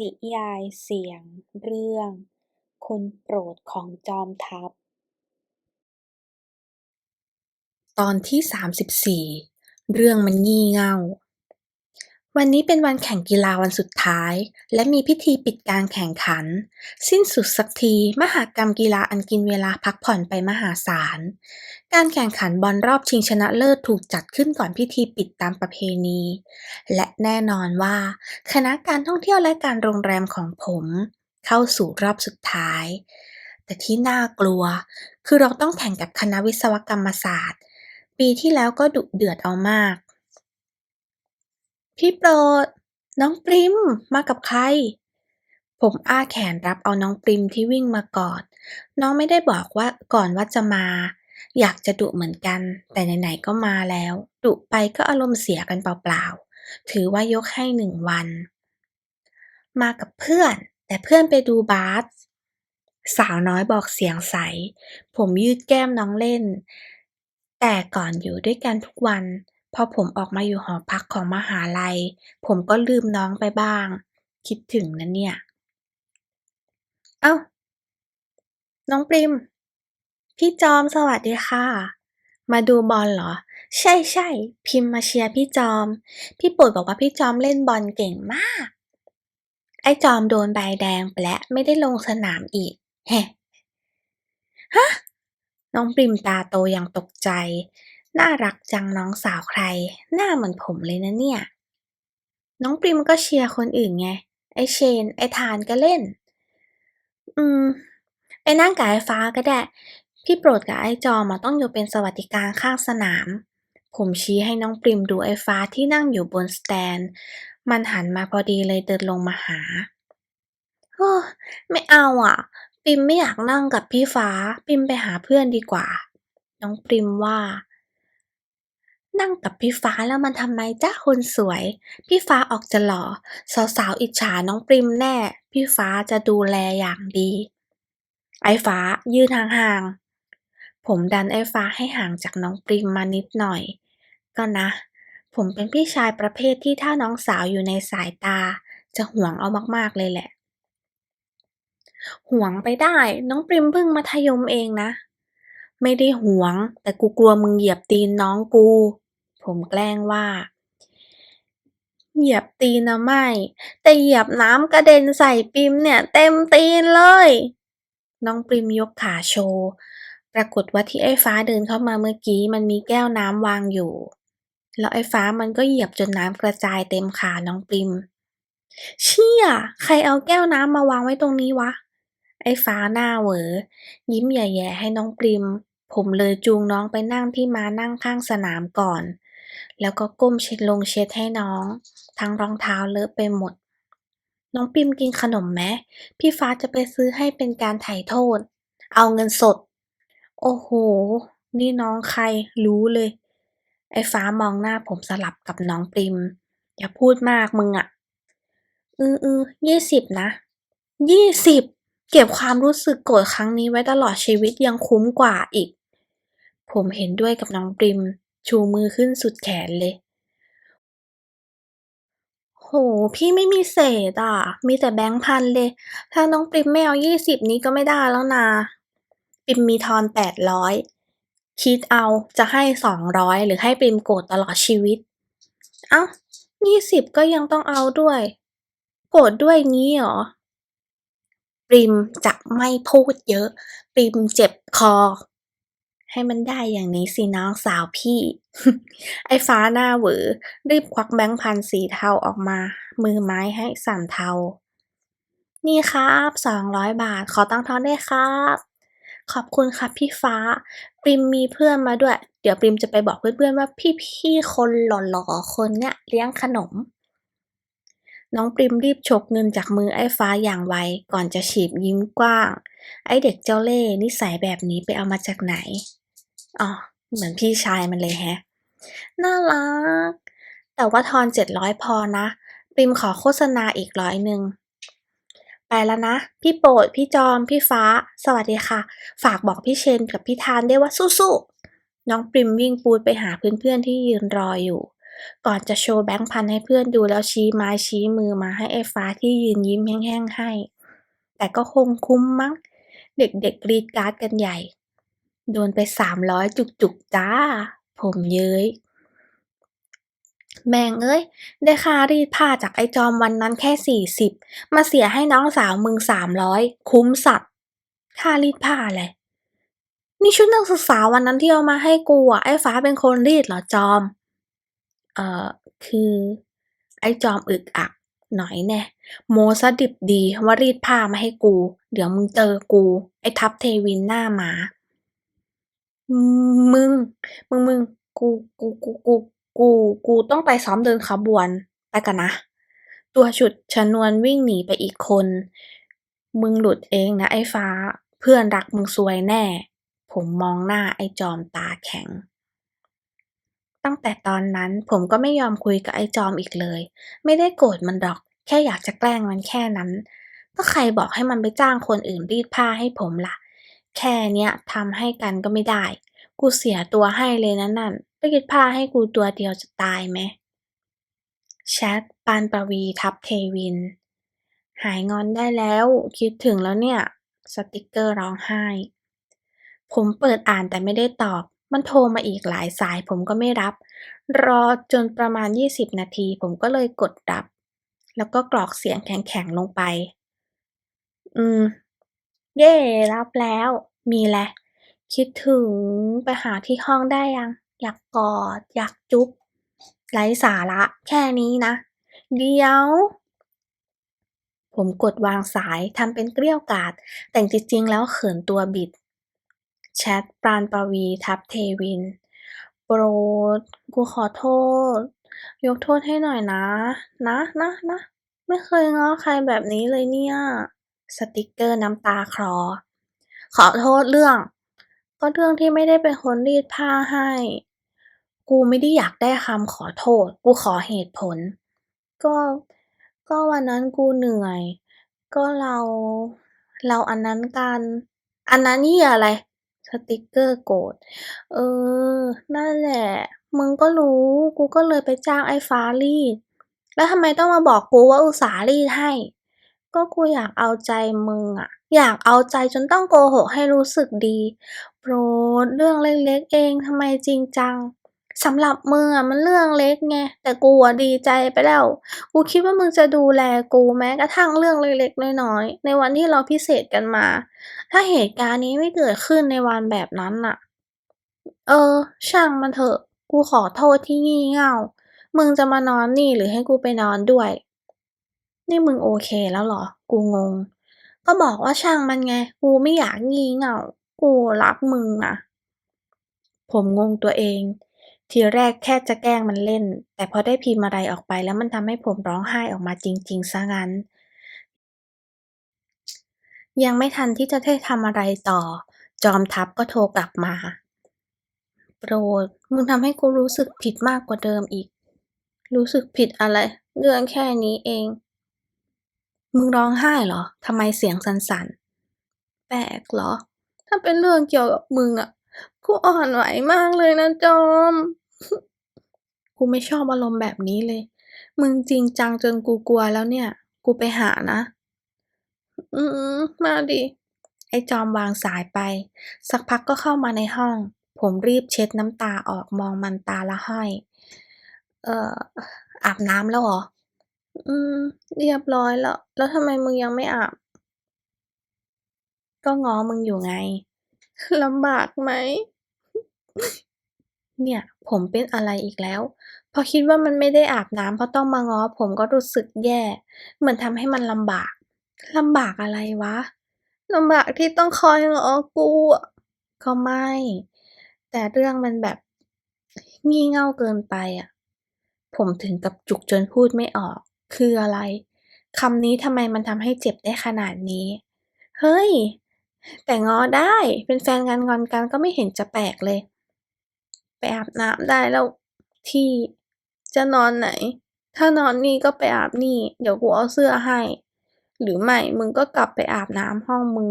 นิยายเสียงเรื่อง คนโปรดของจอมทัพ ตอนที่สามสิบสี่เรื่องมันงี่เง่า วันนี้เป็นวันแข่งกีฬาวันสุดท้าย และมีพิธีปิดการแข่งขัน สิ้นสุดสักทีมหากรรมกีฬาอันกินเวลาพักผ่อนไปมหาศาล การแข่งขันบอลรอบชิงชนะเลิศถูกจัดขึ้นก่อนพิธีปิดตามประเพณี และแน่นอนว่า คณะการท่องเที่ยวและการโรงแรมของผม เข้าสู่รอบสุดท้าย แต่ที่น่ากลัว คือเราต้องแข่งกับคณะวิศวกรรมศาสตร์ ปีที่แล้วก็ดุเดือดเอามาก พี่โปรด น้องปริมมากับใคร ผมอ้าแขนรับเอาน้องปริมที่วิ่งมากอด น้องไม่ได้บอกว่าก่อนว่าจะมา อยากจะดุเหมือนกัน แต่ไหนๆก็มาแล้ว ดุไปก็อารมณ์เสียกันเปล่าๆ ถือว่ายกให้หนึ่งวัน มากับเพื่อน แต่เพื่อนไปดูบาสสาวน้อยบอกเสียงใส ผมยืดแก้มน้องเล่น แต่ก่อนอยู่ด้วยกันทุกวัน พอผมออกมาอยู่หอพักของมหาลัย ผมก็ลืมน้องไปบ้าง คิดถึงนะเนี่ย เอ้า น้องปริม พี่จอมสวัสดีค่ะ มาดูบอลเหรอ ใช่ใช่พิมพ์มาเชียร์พี่จอม พี่โปรดบอกว่าพี่จอมเล่นบอลเก่งมาก ไอ้จอมโดนใบแดงไปแล้วไม่ได้ลงสนามอีกแฮะฮะน้องปริมตาโตอย่างตกใจ น่ารักจังน้องสาวใคร หน้าเหมือนผมเลยนะเนี่ย น้องปริมก็เชียร์คนอื่นไง ไอเชน ไอทานก็เล่น อืม ไปนั่งกับไอฟ้าก็ได้ พี่โปรดกับไอจอมอะต้องอยู่เป็นสวัสดิการข้างสนาม ผมชี้ให้น้องปริมดูไอฟ้าที่นั่งอยู่บนสแตน มันหันมาพอดีเลยเดินลงมาหาโอ้ไม่เอาอะปริมไม่อยากนั่งกับพี่ฟ้าปริมไปหาเพื่อนดีกว่า น้องปริมว่า นั่งกับพี่ฟ้าแล้วมันทำไมจ้าคนสวย พี่ฟ้าออกจะหล่อ สาวๆอิจฉาน้องปริมแน่ พี่ฟ้าจะดูแลอย่างดี ไอ้ฟ้ายืนห่างๆ ผมดันไอ้ฟ้าให้ห่างจากน้องปริมมานิดหน่อย ก็นะ ผมเป็นพี่ชายประเภทที่ถ้าน้องสาวอยู่ในสายตา จะห่วงเอามากๆเลยแหละ ห่วงไปได้ น้องปริมเพิ่งมัธยมเองนะไม่ได้ห่วง แต่กูกลัวมึงเหยียบตีนน้องกู ผมแกล้งว่า เหยียบตีนนะไม่ แต่เหยียบน้ำกระเด็นใส่ปิมเนี่ย เต็มตีนเลย น้องปิมยกขาโชว์ ปรากฏว่าที่ไอ้ฟ้าเดินเข้ามาเมื่อกี้ มันมีแก้วน้ำวางอยู่ แล้วไอ้ฟ้ามันก็เหยียบจนน้ำกระจายเต็มขาน้องปิม เชี่ย ใครเอาแก้วน้ำมาวางไว้ตรงนี้วะไอ้ฟ้าหน้าเหวอ ยิ้มแย่ๆให้น้องปริม ผมเลยจูงน้องไปนั่งที่ม้านั่งข้างสนามก่อน แล้วก็ก้มเช็ดลงเช็ดให้น้อง ทั้งรองเท้าเลอะไปหมด น้องปริมกินขนมไหมพี่ฟ้าจะไปซื้อให้เป็นการไถ่โทษ เอาเงินสด โอ้โห นี่น้องใครรู้เลย ไอ้ฟ้ามองหน้าผมสลับกับน้องปริม อย่าพูดมากมึงอะอืออือยี่สิบนะยี่สิบเก็บความรู้สึกโกรธครั้งนี้ไว้ตลอดชีวิตยังคุ้มกว่าอีก ผมเห็นด้วยกับน้องปริม ชูมือขึ้นสุดแขนเลย โห พี่ไม่มีเศษอะ มีแต่แบงค์พันเลย ถ้าน้องปริมไม่เอายี่สิบนี้ก็ไม่ได้แล้วนะปริมมีทอนแปดร้อย คิดเอาจะให้สองร้อยหรือให้ปริมโกรธตลอดชีวิต เอ้ายี่สิบก็ยังต้องเอาด้วย โกรธด้วยงี้เหรอ ปริมจะไม่พูดเยอะ ปริมเจ็บคอ ให้มันได้อย่างนี้สิน้องสาวพี่ ไอ้ฟ้าหน้าหวือ รีบควักแบงค์พันสีเทาออกมา มือไม้ให้สั่นเทา นี่ครับสองร้อยบาท ขอตั้งค์ทอนด้วยครับ ขอบคุณครับพี่ฟ้า ปริมมีเพื่อนมาด้วย เดี๋ยวปริมจะไปบอกเพื่อนๆว่าพี่ๆคนหล่อๆคนเนี้ยเลี้ยงขนม น้องปริมรีบฉกเงินจากมือไอ้ฟ้าอย่างไว ก่อนจะฉีบยิ้มกว้าง ไอ้เด็กเจ้าเล่ห์นิสัยแบบนี้ไปเอามาจากไหน อ๋อ เหมือนพี่ชายมันเลยแฮะ น่ารัก แต่ว่าทอนเจ็ดร้อยพอนะปริมขอโฆษณาอีกร้อยหนึ่ง ไปแล้วนะ พี่โปรด พี่จอม พี่ฟ้า สวัสดีค่ะ ฝากบอกพี่เชนกับพี่ทานได้ว่าสู้ๆ น้องปริมวิ่งปูดไปหาเพื่อนๆที่ยืนรออยู่ ก่อนจะโชว์แบงค์พันให้เพื่อนดูแล้วชี้ไม้ชี้มือมาให้ไอ้ฟ้าที่ยืนยิ้มแห้งๆให้ แต่ก็คงคุ้มมั้ง เด็กๆกรีดการ์ดกันใหญ่ โดนไปสามร้อยจุกๆจ้า ผมเย้ย แม่งเอ้ย ได้ค่ารีดผ้าจากไอ้จอมวันนั้นแค่สี่สิบมาเสียให้น้องสาวมึงสามร้อยคุ้มสัตว์ค่ารีดผ้าอะไรนี่ชุดนักศึกษาวันนั้นที่เอามาให้กูอะไอ้ฟ้าเป็นคนรีดเหรอจอม เอ่อ คือ ไอ้จอมอึกอักหน่อยแน่โมซะดิบดีว่ารีดผ้ามาให้กู เดี๋ยวมึงเจอกู ไอ้ทับเทวินหน้าหมา มึง มึง มึง กู กู กู กู กู กูต้องไปซ้อมเดินขบวน ไปกันนะ ตัวฉุดชนวนวิ่งหนีไปอีกคน มึงหลุดเองนะไอ้ฟ้า เพื่อนรักมึงซวยแน่ ผมมองหน้าไอ้จอมตาแข็ง ตั้งแต่ตอนนั้นผมก็ไม่ยอมคุยกับไอ้จอมอีกเลย ไม่ได้โกรธมันหรอก แค่อยากจะแกล้งมันแค่นั้น ก็ใครบอกให้มันไปจ้างคนอื่นรีดผ้าให้ผมล่ะ แค่เนี้ยทำให้กันก็ไม่ได้ กูเสียตัวให้เลยนะนั่นรีดผ้าให้กูตัวเดียวจะตายไหมแชทปานประวีทับเทวิน หายงอนได้แล้ว คิดถึงแล้วเนี่ย สติกเกอร์ร้องไห้ ผมเปิดอ่านแต่ไม่ได้ตอบ มันโทรมาอีกหลายสายผมก็ไม่รับ รอจนประมาณ 20 นาทีผมก็เลยกดรับ แล้วก็กรอกเสียงแข็งๆลงไป อืม เย่รับแล้ว มีแหละ คิดถึงไปหาที่ห้องได้ยัง อยากกอด อยากจุ๊บไร้สาระ แค่นี้นะ เดี๋ยว ผมกดวางสายทำเป็นเกลี้ยวกาด แต่จริงๆแล้วเขินตัวบิด แชทปราณปวีทับเทวิน โปรด กูขอโทษ ยกโทษให้หน่อยนะ นะนะนะ ไม่เคยง้อใครแบบนี้เลยเนี่ย สติกเกอร์น้ำตาคลอ ขอโทษเรื่อง ก็เรื่องที่ไม่ได้เป็นคนรีดผ้าให้ กูไม่ได้อยากได้คำขอโทษ กูขอเหตุผล ก็ก็วันนั้นกูเหนื่อย ก็เราเราอันนั้นกัน อันนั้นเหี้ยอะไร สติกเกอร์โกรธเออ นั่นแหละ มึงก็รู้ กูก็เลยไปจ้างไอ้ฟ้ารีด แล้วทำไมต้องมาบอกกูว่าอุตสาหรีดให้ ก็กูอยากเอาใจมึงอะอยากเอาใจจนต้องโกหกให้รู้สึกดี โปรดเรื่องเล็กๆเองทำไมจริงจังสำหรับมึงอะมันเรื่องเล็กไงแต่กูอะดีใจไปแล้ว กูคิดว่ามึงจะดูแลกูแม้กระทั่งเรื่องเล็กๆน้อยๆในวันที่เราพิเศษกันมา ถ้าเหตุการณ์นี้ไม่เกิดขึ้นในวันแบบนั้นน่ะ เออ ช่างมันเถอะ กูขอโทษที่งี่เง่า มึงจะมานอนนี่หรือให้กูไปนอนด้วย นี่มึงโอเคแล้วเหรอ กูงง ก็บอกว่าช่างมันไง กูไม่อยากงี่เง่า กูรักมึงนะผมงงตัวเอง ทีแรกแค่จะแกล้งมันเล่น แต่พอได้พิมพ์อะไรออกไปแล้วมันทำให้ผมร้องไห้ออกมาจริง ๆ ซะงั้น ยังไม่ทันที่จะได้ทำอะไรต่อ จอมทัพก็โทรกลับมา โปรด มึงทำให้กูรู้สึกผิดมากกว่าเดิมอีก รู้สึกผิดอะไร เรื่องแค่นี้เอง มึงร้องไห้เหรอ ทำไมเสียงสั่นๆ แปลกเหรอ ถ้าเป็นเรื่องเกี่ยวกับมึงอะกูอ่อนไหวมากเลยนะจอม กูไม่ชอบอารมณ์แบบนี้เลย มึงจริงจังจนกูกลัวแล้วเนี่ย กูไปหานะ อืมมาดิ ไอ้จอมวางสายไป สักพักก็เข้ามาในห้อง ผมรีบเช็ดน้ำตาออกมองมันตาละห้อย เอ่ออาบน้ำแล้วเหรอ อืม เรียบร้อยแล้ว แล้วทำไมมึงยังไม่อาบ ก็ง้อมึงอยู่ไงลำบากไหม เนี่ย ผมเป็นอะไรอีกแล้ว พอคิดว่ามันไม่ได้อาบน้ำเพราะต้องมาง้อผมก็รู้สึกแย่ เหมือนทำให้มันลำบากลำบากอะไรวะลำบากที่ต้องคอยง้อกูอะก็ไม่ แต่เรื่องมันแบบงี่เง่าเกินไปอะ ผมถึงกับจุกจนพูดไม่ออก คืออะไร คำนี้ทำไมมันทำให้เจ็บได้ขนาดนี้ เฮ้ย แต่งอได้ เป็นแฟนกันงอนกันก็ไม่เห็นจะแปลกเลย ไปอาบน้ำได้แล้วที่จะนอนไหน ถ้านอนนี่ก็ไปอาบนี่ เดี๋ยวกูเอาเสื้อให้ หรือไม่ มึงก็กลับไปอาบน้ำห้องมึง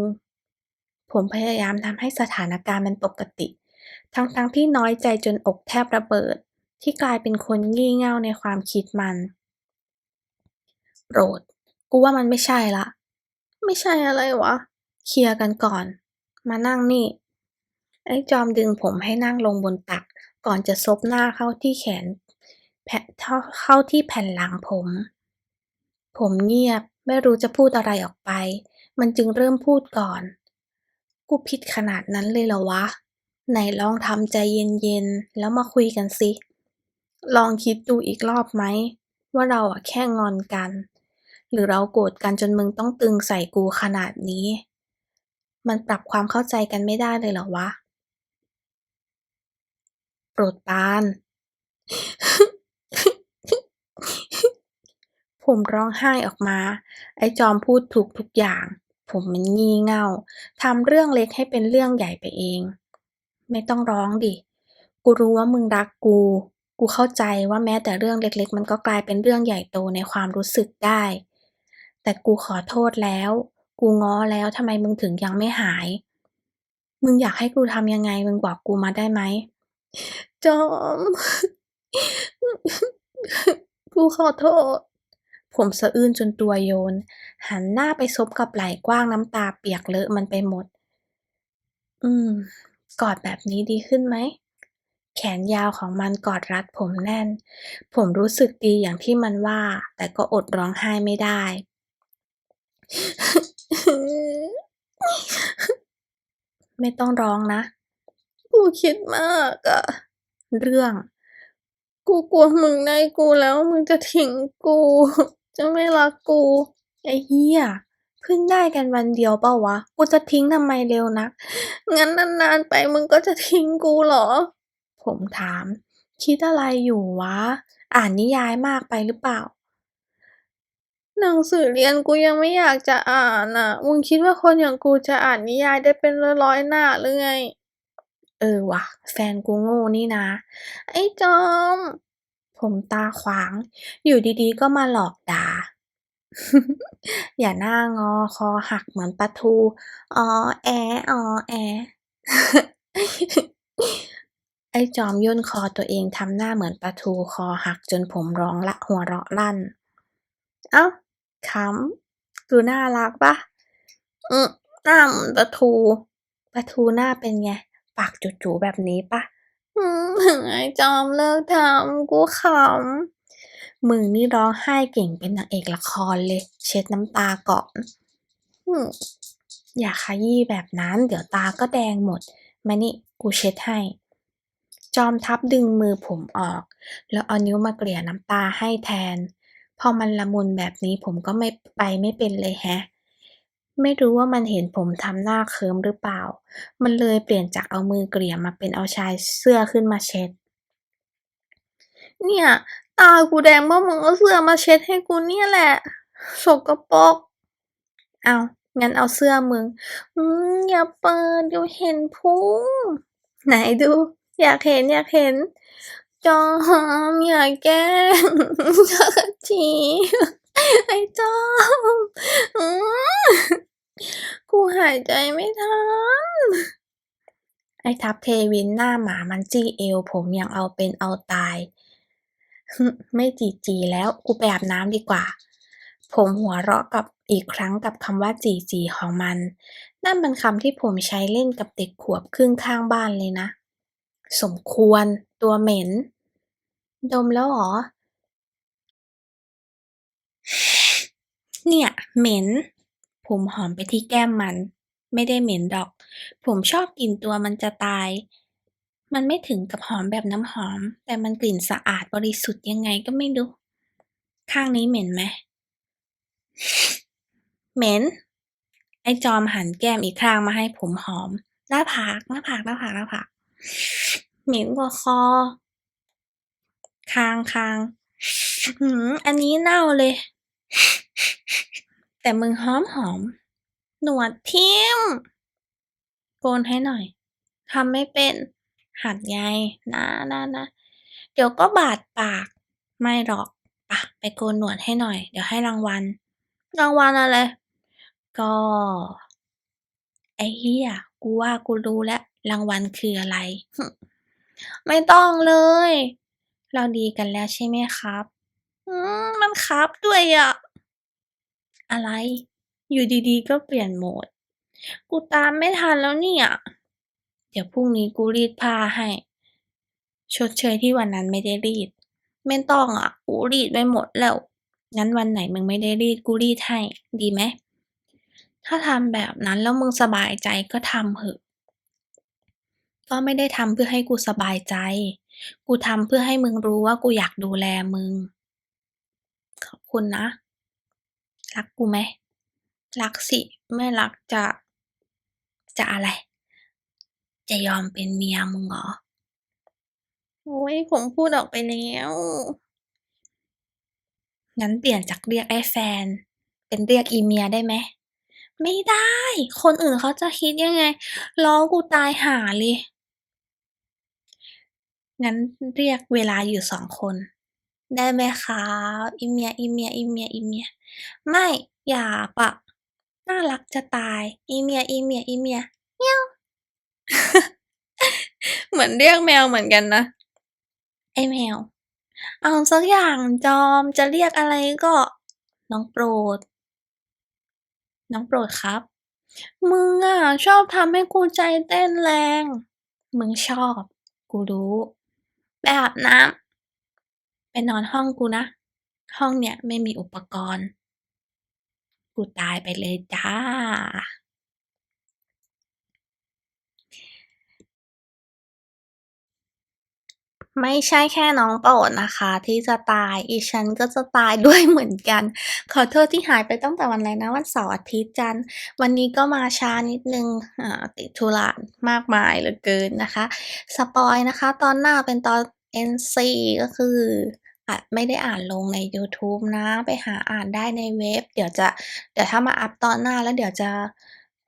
ผมพยายามทำให้สถานการณ์มันปกติ ทั้งๆที่น้อยใจจนอกแทบระเบิด ที่กลายเป็นคนงี่เง่าในความคิดมัน โปรดกูว่ามันไม่ใช่ละ ไม่ใช่อะไรวะ เคลียร์กันก่อน มานั่งนี่ ไอ้จอมดึงผมให้นั่งลงบนตัก ก่อนจะซบหน้าเข้าที่แขนแผะเข้าเข้าที่แผ่นหลังผม ผมเงียบไม่รู้จะพูดอะไรออกไป มันจึงเริ่มพูดก่อน กูผิดขนาดนั้นเลยเหรอวะ ไหนลองทำใจเย็นๆ แล้วมาคุยกันสิ ลองคิดดูอีกรอบไหม ว่าเราอะแค่งอนกัน หรือเราโกรธกันจนมึงต้องตึงใส่กูขนาดนี้ มันปรับความเข้าใจกันไม่ได้เลยเหรอวะ โปรดปาน ผมร้องไห้ออกมา ไอ้จอมพูดถูกทุกอย่าง ผมมันงี่เง่าทำเรื่องเล็กให้เป็นเรื่องใหญ่ไปเอง ไม่ต้องร้องดิ กูรู้ว่ามึงรักกูกูเข้าใจว่าแม้แต่เรื่องเล็กๆ มันก็กลายเป็นเรื่องใหญ่โตในความรู้สึกได้ แต่กูขอโทษแล้ว กูง้อแล้วทำไมมึงถึงยังไม่หาย มึงอยากให้กูทำยังไง มึงบอกกูมาได้ไหม จอม กูขอโทษ ผมสะอื้นจนตัวโยน หันหน้าไปซบกับไหล่กว้างน้ำตาเปียกเลอะมันไปหมด อืม กอดแบบนี้ดีขึ้นไหมแขนยาวของมันกอดรัดผมแน่น ผมรู้สึกดีอย่างที่มันว่า แต่ก็อดร้องไห้ไม่ได้ ไม่ต้องร้องนะ กูคิดมากอะเรื่อง กูกลัวมึงได้กูแล้วมึงจะทิ้งกู จะไม่รักกู ไอ้เหี้ยเพิ่งได้กันวันเดียวเปล่าวะ กูจะทิ้งทำไมเร็วนัก งั้นนานๆไปมึงก็จะทิ้งกูเหรอ ผมถาม คิดอะไรอยู่วะ อ่านนิยายมากไปหรือเปล่า หนังสือเรียนกูยังไม่อยากจะอ่านอะ มึงคิดว่าคนอย่างกูจะอ่านนิยายได้เป็นร้อยๆหน้าหรือไง เออวะแฟนกูโง่นี่นะ ไอ้จอม ผมตาขวาง อยู่ดีๆก็มาหลอกด่า อย่าหน้างอคอหักเหมือนปลาทูออแอออแอ ไอ้จอมย่นคอตัวเองทำหน้าเหมือนปลาทูคอหักจนผมร้องละหัวเราะลั่น เอ้า ขำดูน่ารักปะอืมหน้ามือนปลาทูปลาทูหน้าเป็นไง ปากจุ๋ๆแบบนี้ปะอืมไอ้จอมเลิกทำกูขำมึงนี่ร้องไห้เก่งเป็นนางเอกละครเลย เช็ดน้ำตาก่อนอืมอย่าขยี้แบบนั้นเดี๋ยวตาก็แดงหมด มานี่กูเช็ดให้ จอมทับดึงมือผมออก แล้วเอานิ้วมาเกลี่ยน้ำตาให้แทน พอมันละมุนแบบนี้ผมก็ไม่ไปไม่เป็นเลยแฮะ ไม่รู้ว่ามันเห็นผมทำหน้าเคิมหรือเปล่า มันเลยเปลี่ยนจากเอามือเกลี่ยมาเป็นเอาชายเสื้อขึ้นมาเช็ด เนี่ย ตากูแดงเพราะมึงเอาเสื้อมาเช็ดให้กูเนี่ยแหละ สกปรกเอางั้นเอาเสื้อมึง อืมอย่าเปิดเดี๋ยวเห็นพุง ไหนดู อยากเห็นอยากเห็น จอมอย่าแกล้งีไอ้จอมกูหายใจไม่ทันไอ้ทับเทวินหน้าหมามันจี้เอว ผมอย่างเอาเป็นเอาตาย ไม่จีจีแล้วกูไปอาบน้ำดีกว่า ผมหัวเราะกับอีกครั้งกับคำว่าจีจีของมัน นั่นเป็นคำที่ผมใช้เล่นกับเด็กขวบครึ่งข้างบ้านเลยนะ สมควรตัวเหม็น ดมแล้วหรอ เนี่ย เหม็น ผมหอมไปที่แก้มมัน ไม่ได้เหม็นดอก ผมชอบกลิ่นตัวมันจะตาย มันไม่ถึงกับหอมแบบน้ำหอม แต่มันกลิ่นสะอาดบริสุทธิ์ยังไงก็ไม่รู้ ข้างนี้เหม็นไหม เหม็น ไอ้จอมหันแก้มอีกข้างมาให้ผมหอม หน้าผาก หน้าผาก หน้าผาก หน้าผาก เหม็นกว่าคอ คางคางอันนี้เน่าเลย แต่มึงหอมหอม หนวดทิ่มโกนให้หน่อยทำไม่เป็น หัดไงนะนะนะเดี๋ยวก็บาดปาก ไม่หรอกปะไปโกนหนวดให้หน่อย เดี๋ยวให้รางวัล รางวัลอะไร ก็ ไอ้เหี้ยกูว่ากูรู้แล้วรางวัลคืออะไร ไม่ต้องเลย เราดีกันแล้วใช่ไหมครับ อืมมันครับด้วยอะอะไร อยู่ดีๆ ก็เปลี่ยนโหมด กูตามไม่ทันแล้วเนี่ย เดี๋ยวพรุ่งนี้กูรีดผ้าให้ ชดเชยที่วันนั้นไม่ได้รีด ไม่ต้องอะกูรีดไว้หมดแล้ว งั้นวันไหนมึงไม่ได้รีดกูรีดให้ ดีไหม ถ้าทำแบบนั้นแล้วมึงสบายใจก็ทำเถอะ ก็ไม่ได้ทำเพื่อให้กูสบายใจ กูทำเพื่อให้มึงรู้ว่ากูอยากดูแลมึง คุณนะ รักกูไหม รักสิ ไม่รักจะ จะอะไร จะยอมเป็นเมียมึงเหรอ โอ๊ยผมพูดออกไปแล้ว งั้นเปลี่ยนจากเรียกไอ้แฟน เป็นเรียกอีเมียได้ไหม ไม่ได้ คนอื่นเขาจะคิดยังไง ล้อกูตายหาเลย งั้นเรียกเวลาอยู่2คน ได้ไหมคะอีเมีย อีเมีย อีเมีย อีเมีย ไม่ อย่าปะ น่ารักจะตาย อีเมีย อีเมีย อีเมียเมียว เหมือนเรียกแมวเหมือนกันนะ ไอแมว เอาสักอย่างจอมจะเรียกอะไรก็ น้องโปรด น้องโปรดครับ มึงอะ ชอบทำให้กูใจเต้นแรง มึงชอบ กูรู้ไปอาบน้ำ นอนห้องกูนะ ห้องเนี้ยไม่มีอุปกรณ์ กูตายไปเลยจ้า ไม่ใช่แค่น้องโปรดนะคะ ที่จะตาย อีฉันก็จะตายด้วยเหมือนกัน ขอโทษที่หายไปตั้งแต่วันอะไรนะ วันเสาร์อาทิตย์จันทร์ วันนี้ก็มาช้านิดนึงอ่าติดธุระมากมายเหลือเกินนะคะ สปอยล์นะคะ ตอนหน้าเป็นตอน NC ก็คือ อาจไม่ได้อ่านลงในยูทูบนะ ไปหาอ่านได้ในเว็บ เดี๋ยวจะ เดี๋ยวถ้ามาอัพตอนหน้าแล้วเดี๋ยวจะ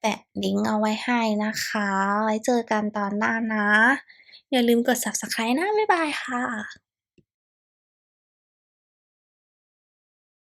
แปะลิงก์เอาไว้ให้นะคะ ไว้เจอกันตอนหน้านะ อย่าลืมกด Subscribe นะ บ๊ายบายค่ะ